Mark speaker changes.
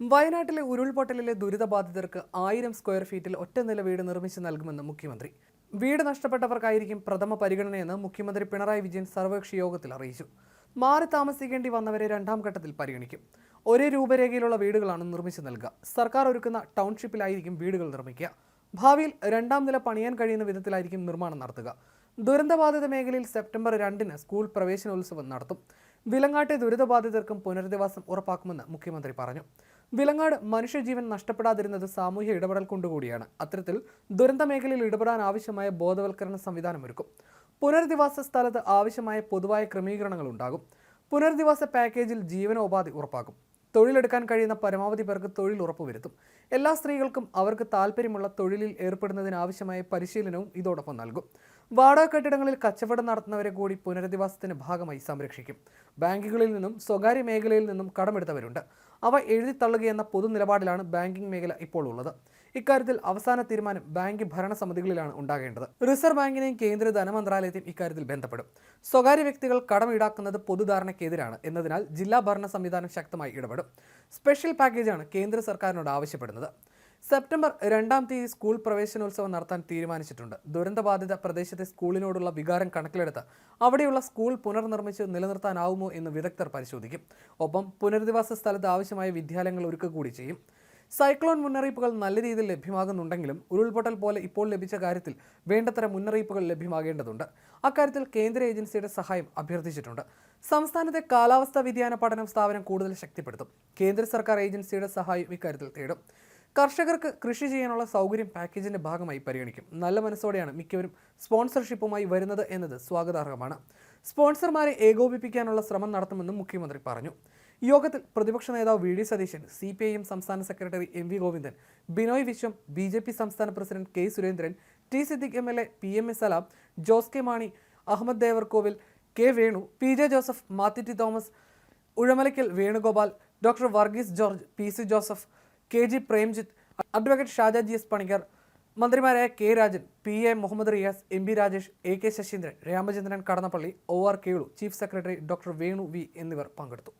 Speaker 1: വയനാട്ടിലെ ഉരുൾപൊട്ടലിലെ ദുരിതബാധിതർക്ക് ആയിരം സ്ക്വയർ ഫീറ്റിൽ ഒറ്റ നില വീട് നിർമ്മിച്ച് നൽകുമെന്ന് മുഖ്യമന്ത്രി. വീട് നഷ്ടപ്പെട്ടവർക്കായിരിക്കും പ്രഥമ പരിഗണനയെന്ന് മുഖ്യമന്ത്രി പിണറായി വിജയൻ സർവകക്ഷി യോഗത്തിൽ അറിയിച്ചു. മാറി താമസിക്കേണ്ടി വന്നവരെ രണ്ടാം ഘട്ടത്തിൽ പരിഗണിക്കും. ഒരേ രൂപരേഖയിലുള്ള വീടുകളാണ് നിർമ്മിച്ചു നൽകുക. സർക്കാർ ഒരുക്കുന്ന ടൗൺഷിപ്പിലായിരിക്കും വീടുകൾ നിർമ്മിക്കുക. ഭാവിയിൽ രണ്ടാം നില പണിയാൻ കഴിയുന്ന വിധത്തിലായിരിക്കും നിർമ്മാണം നടത്തുക. ദുരന്തബാധിത മേഖലയിൽ സെപ്റ്റംബർ രണ്ടിന് സ്കൂൾ പ്രവേശനോത്സവം നടത്തും. വിലങ്ങാട്ടെ ദുരിതബാധിതർക്കും പുനരധിവാസം ഉറപ്പാക്കുമെന്ന് മുഖ്യമന്ത്രി പറഞ്ഞു. വിലങ്ങാട് മനുഷ്യജീവൻ നഷ്ടപ്പെടാതിരുന്നത് സാമൂഹ്യ ഇടപെടൽ കൊണ്ടുകൂടിയാണ്. അത്തരത്തിൽ ദുരന്ത മേഖലയിൽ ഇടപെടാൻ ആവശ്യമായ ബോധവൽക്കരണ സംവിധാനമൊരുക്കും പുനരധിവാസ സ്ഥലത്ത് ആവശ്യമായ പൊതുവായ ക്രമീകരണങ്ങൾ ഉണ്ടാകും. പുനരധിവാസ പാക്കേജിൽ ജീവനോപാധി ഉറപ്പാക്കും. തൊഴിലെടുക്കാൻ കഴിയുന്ന പരമാവധി പേർക്ക് തൊഴിൽ ഉറപ്പുവരുത്തും എല്ലാ സ്ത്രീകൾക്കും അവർക്ക് താല്പര്യമുള്ള തൊഴിലിൽ ഏർപ്പെടുന്നതിനാവശ്യമായ പരിശീലനവും ഇതോടൊപ്പം നൽകും. വാടക കെട്ടിടങ്ങളിൽ കച്ചവടം നടത്തുന്നവരെ കൂടി പുനരധിവാസത്തിന്റെ ഭാഗമായി സംരക്ഷിക്കും. ബാങ്കുകളിൽ നിന്നും സ്വകാര്യ മേഖലയിൽ നിന്നും കടമെടുത്തവരുണ്ട്. അവ എഴുതിത്തള്ളുകയെന്ന പൊതു നിലപാടിലാണ് ബാങ്കിംഗ് മേഖല ഇപ്പോൾ ഉള്ളത്. ഇക്കാര്യത്തിൽ അവസാന തീരുമാനം ബാങ്ക് ഭരണസമിതികളിലാണ് ഉണ്ടാകേണ്ടത്. റിസർവ് ബാങ്കിനെയും കേന്ദ്ര ധനമന്ത്രാലയത്തെയും ഇക്കാര്യത്തിൽ ബന്ധപ്പെടും. സ്വകാര്യ വ്യക്തികൾ കടം ഈടാക്കുന്നത് പൊതുധാരണയ്ക്കെതിരാണ് എന്നതിനാൽ ജില്ലാ ഭരണ സംവിധാനം ശക്തമായി ഇടപെടും. സ്പെഷ്യൽ പാക്കേജാണ് കേന്ദ്ര സർക്കാരിനോട് ആവശ്യപ്പെടുന്നത്. സെപ്റ്റംബർ രണ്ടാം തീയതി സ്കൂൾ പ്രവേശനോത്സവം നടത്താൻ തീരുമാനിച്ചിട്ടുണ്ട്. ദുരന്തബാധിത പ്രദേശത്തെ സ്കൂളിനോടുള്ള വികാരം കണക്കിലെടുത്ത് അവിടെയുള്ള സ്കൂൾ പുനർനിർമ്മിച്ച് നിലനിർത്താനാവുമോ എന്ന് വിദഗ്ധർ പരിശോധിക്കും. ഒപ്പം പുനരധിവാസ സ്ഥലത്ത് ആവശ്യമായ വിദ്യാലയങ്ങൾ ഒരുക്കുക കൂടി ചെയ്യും. സൈക്ലോൺ മുന്നറിയിപ്പുകൾ നല്ല രീതിയിൽ ലഭ്യമാകുന്നുണ്ടെങ്കിലും ഉരുൾപൊട്ടൽ പോലെ ഇപ്പോൾ ലഭിച്ച കാര്യത്തിൽ വേണ്ടത്ര മുന്നറിയിപ്പുകൾ ലഭ്യമാകേണ്ടതുണ്ട്. അക്കാര്യത്തിൽ കേന്ദ്ര ഏജൻസിയുടെ സഹായം അഭ്യർത്ഥിച്ചിട്ടുണ്ട്. സംസ്ഥാനത്തെ കാലാവസ്ഥാ വ്യതിയാന പഠനം സ്ഥാപനം കൂടുതൽ ശക്തിപ്പെടുത്തും. കേന്ദ്ര സർക്കാർ ഏജൻസിയുടെ സഹായം ഇക്കാര്യത്തിൽ തേടും. കർഷകർക്ക് കൃഷി ചെയ്യാനുള്ള സൗകര്യം പാക്കേജിന്റെ ഭാഗമായി പരിഗണിക്കും. നല്ല മനസ്സോടെയാണ് മിക്കവരും സ്പോൺസർഷിപ്പുമായി വരുന്നത് എന്നത് സ്വാഗതാർഹമാണ്. സ്പോൺസർമാരെ ഏകോപിപ്പിക്കാനുള്ള ശ്രമം നടത്തുമെന്നും മുഖ്യമന്ത്രി പറഞ്ഞു. യോഗത്തിൽ പ്രതിപക്ഷ നേതാവ് V D Satheesan C P I M സംസ്ഥാന secretary M V Govindan Binoy Viswam B J P സംസ്ഥാന president K Surendran T Siddique M L A P M S Salam Jose K Mani Ahammad Devarkovil K Venu P J Joseph Mathew T Thomas Uzhamalaykkal Venugopal doctor Varghese George P C Joseph K G Premjith advocate Shaja G S Panicker മന്ത്രിമാരായ K Rajan P A Muhammad Riyas M P Rajesh A K Saseendran Ramachandran Kadannappally O R Kelu chief secretary doctor Venu V എന്നിവർ പങ്കെടുത്തു.